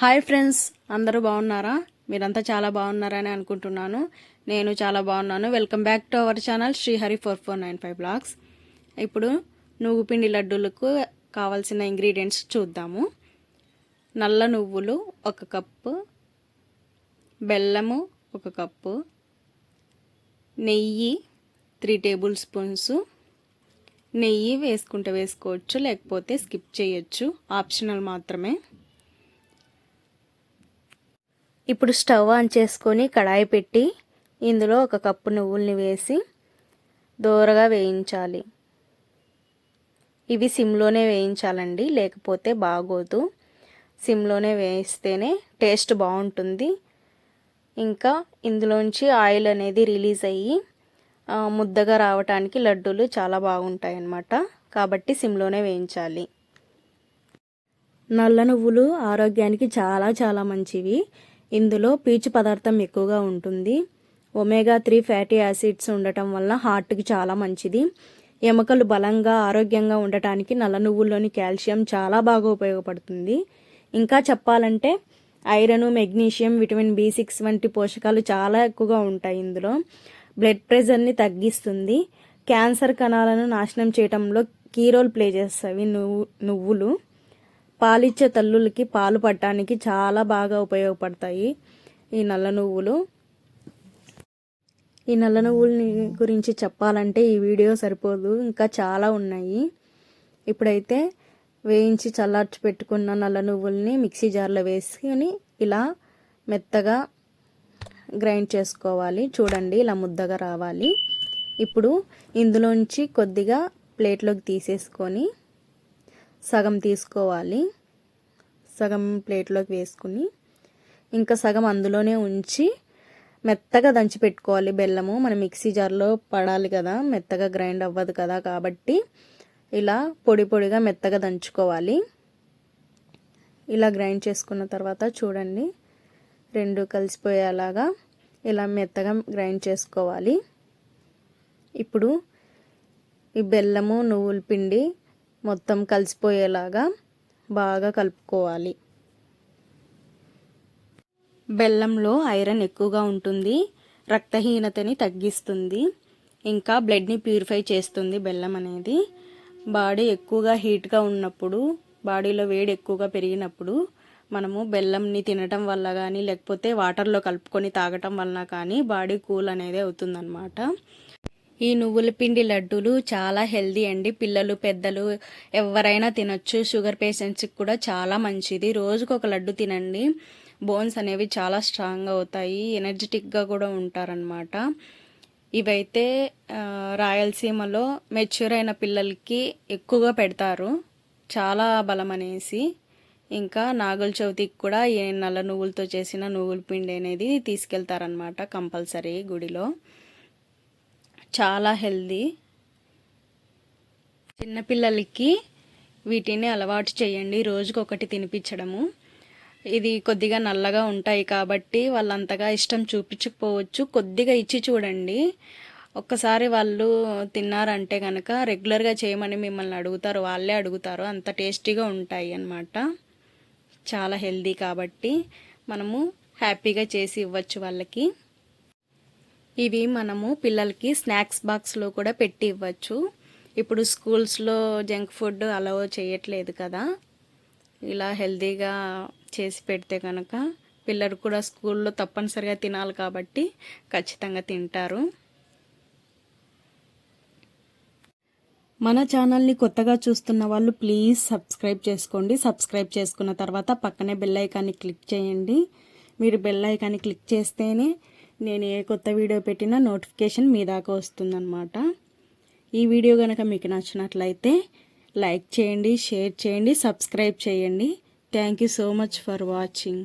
Hi friends అందరూ బాగున్నారా? మీరంతా చాలా బాగున్నారని అనుకుంటున్నాను. నేను చాలా బాగున్నాను. Welcome back to our channel Srihari four four nine five blogs. ఇప్పుడు నువ్వు పిండి లడ్డూలకు కావాల్సిన ఇంగ్రీడియంట్స్ చూద్దాము. నల్ల నువ్వులు ఒక కప్పు బెల్లము ఒక కప్పు నెయ్యి త్రీ టేబుల్ స్పూన్స్. నెయ్యి వేసుకుంటే వేసుకోవచ్చు లేకపోతే స్కిప్ చేయొచ్చు. ఆప్షనల్ మాత్రమే. ఇప్పుడు స్టవ్ ఆన్ చేసుకొని కడాయి పెట్టి ఇందులో ఒక కప్పు నువ్వుల్ని వేసి దోరగా వేయించాలి. ఇవి సిమ్లోనే వేయించాలండి లేకపోతే బాగోదు. సిమ్లోనే వేయిస్తేనే టేస్ట్ బాగుంటుంది. ఇంకా ఇందులోంచి ఆయిల్ అనేది రిలీజ్ అయ్యి ముద్దగా రావటానికి లడ్డూలు చాలా బాగుంటాయి అన్నమాట కాబట్టి సిమ్లోనే వేయించాలి. నల్ల నువ్వులు ఆరోగ్యానికి చాలా చాలా మంచివి. ఇందులో పీచు పదార్థం ఎక్కువగా ఉంటుంది. ఒమేగా త్రీ ఫ్యాటీ యాసిడ్స్ ఉండటం వల్ల హార్ట్కి చాలా మంచిది. ఎముకలు బలంగా ఆరోగ్యంగా ఉండటానికి నల్ల నువ్వుల్లోని కాల్షియం చాలా బాగా ఉపయోగపడుతుంది. ఇంకా చెప్పాలంటే iron magnesium vitamin B six వంటి పోషకాలు చాలా ఎక్కువగా ఉంటాయి ఇందులో. బ్లడ్ ప్రెషర్ని తగ్గిస్తుంది. క్యాన్సర్ కణాలను నాశనం చేయడంలో కీ రోల్ ప్లే చేస్తాయి. నువ్వు నువ్వులు. పాలిచ్చే తల్లులకి పాలు పట్టడానికి చాలా బాగా ఉపయోగపడతాయి ఈ నల్ల నువ్వులు. ఈ నల్ల నువ్వులని గురించి చెప్పాలంటే ఈ వీడియో సరిపోదు ఇంకా చాలా ఉన్నాయి. ఇప్పుడైతే వేయించి చల్లార్చి పెట్టుకున్న నల్ల నువ్వుల్ని మిక్సీ జార్లో వేసుకొని ఇలా మెత్తగా గ్రైండ్ చేసుకోవాలి. చూడండి ఇలా ముద్దగా రావాలి. ఇప్పుడు ఇందులోంచి కొద్దిగా ప్లేట్లోకి తీసేసుకొని సగం తీసుకోవాలి. సగం ప్లేట్లోకి వేసుకుని ఇంకా సగం అందులోనే ఉంచి మెత్తగా దంచి పెట్టుకోవాలి బెల్లము. మన మిక్సీ జార్లో పడాలి కదా మెత్తగా గ్రైండ్ అవ్వదు కదా కాబట్టి ఇలా పొడి పొడిగా మెత్తగా దంచుకోవాలి. ఇలా గ్రైండ్ చేసుకున్న తర్వాత చూడండి రెండు కలిసిపోయేలాగా ఇలా మెత్తగా గ్రైండ్ చేసుకోవాలి. ఇప్పుడు ఈ బెల్లము నువ్వుల పిండి మొత్తం కలిసిపోయేలాగా బాగా కలుపుకోవాలి. బెల్లంలో ఐరన్ ఎక్కువగా ఉంటుంది రక్తహీనతని తగ్గిస్తుంది ఇంకా బ్లడ్ని ప్యూరిఫై చేస్తుంది బెల్లం అనేది. బాడీ ఎక్కువగా హీట్గా ఉన్నప్పుడు బాడీలో వేడి ఎక్కువగా పెరిగినప్పుడు మనము బెల్లంని తినటం వల్ల కానీ లేకపోతే వాటర్లో కలుపుకొని తాగటం వలన కానీ బాడీ కూల్ అనేది అవుతుందన్నమాట. ఈ నువ్వుల పిండి లడ్డూలు చాలా హెల్దీ అండి. పిల్లలు పెద్దలు ఎవరైనా తినొచ్చు. షుగర్ పేషెంట్స్కి కూడా చాలా మంచిది. రోజుకు ఒక లడ్డు తినండి. బోన్స్ అనేవి చాలా స్ట్రాంగ్ అవుతాయి. ఎనర్జెటిక్గా కూడా ఉంటారనమాట ఇవైతే రాయలసీమలో మెచ్యూర్ అయిన పిల్లలకి ఎక్కువగా పెడతారు. చాలా బలం అనేసి. ఇంకా నాగుల చవితికి కూడా ఏ నల్ల నువ్వులతో చేసిన నువ్వుల పిండి అనేది తీసుకెళ్తారనమాట కంపల్సరీ గుడిలో. చాలా హెల్దీ. చిన్నపిల్లలకి వీటిని అలవాటు చేయండి రోజుకు ఒకటి తినిపించడము. ఇది కొద్దిగా నల్లగా ఉంటాయి కాబట్టి వాళ్ళంతగా ఇష్టం చూపించకపోవచ్చు. కొద్దిగా ఇచ్చి చూడండి. ఒక్కసారి వాళ్ళు తిన్నారంటే కనుక రెగ్యులర్గా చేయమని మిమ్మల్ని అడుగుతారు వాళ్ళే అడుగుతారు. అంత టేస్టీగా ఉంటాయి అన్నమాట. చాలా హెల్దీ కాబట్టి మనము హ్యాపీగా చేసి ఇవ్వచ్చు వాళ్ళకి. ఇవి మనము పిల్లలకి స్నాక్స్ బాక్స్లో కూడా పెట్టి ఇవ్వచ్చు. ఇప్పుడు స్కూల్స్లో జంక్ ఫుడ్ అలవ్ చేయట్లేదు కదా. ఇలా హెల్తీగా చేసి పెడితే కనుక పిల్లలు కూడా స్కూల్లో తప్పనిసరిగా తినాలి కాబట్టి ఖచ్చితంగా తింటారు. మన ఛానల్ని కొత్తగా చూస్తున్న వాళ్ళు ప్లీజ్ సబ్స్క్రైబ్ చేసుకోండి. సబ్స్క్రైబ్ చేసుకున్న తర్వాత పక్కనే బెల్ ఐకాన్ని క్లిక్ చేయండి. మీరు బెల్ ఐకాన్ని క్లిక్ చేస్తేనే నేను ఏ కొత్త వీడియో పెట్టినా నోటిఫికేషన్ మీ దాకా వస్తుందన్నమాట. ఈ వీడియో కనుక మీకు నచ్చినట్లయితే లైక్ చేయండి షేర్ చేయండి సబ్స్క్రైబ్ చేయండి. Thank you so much for watching.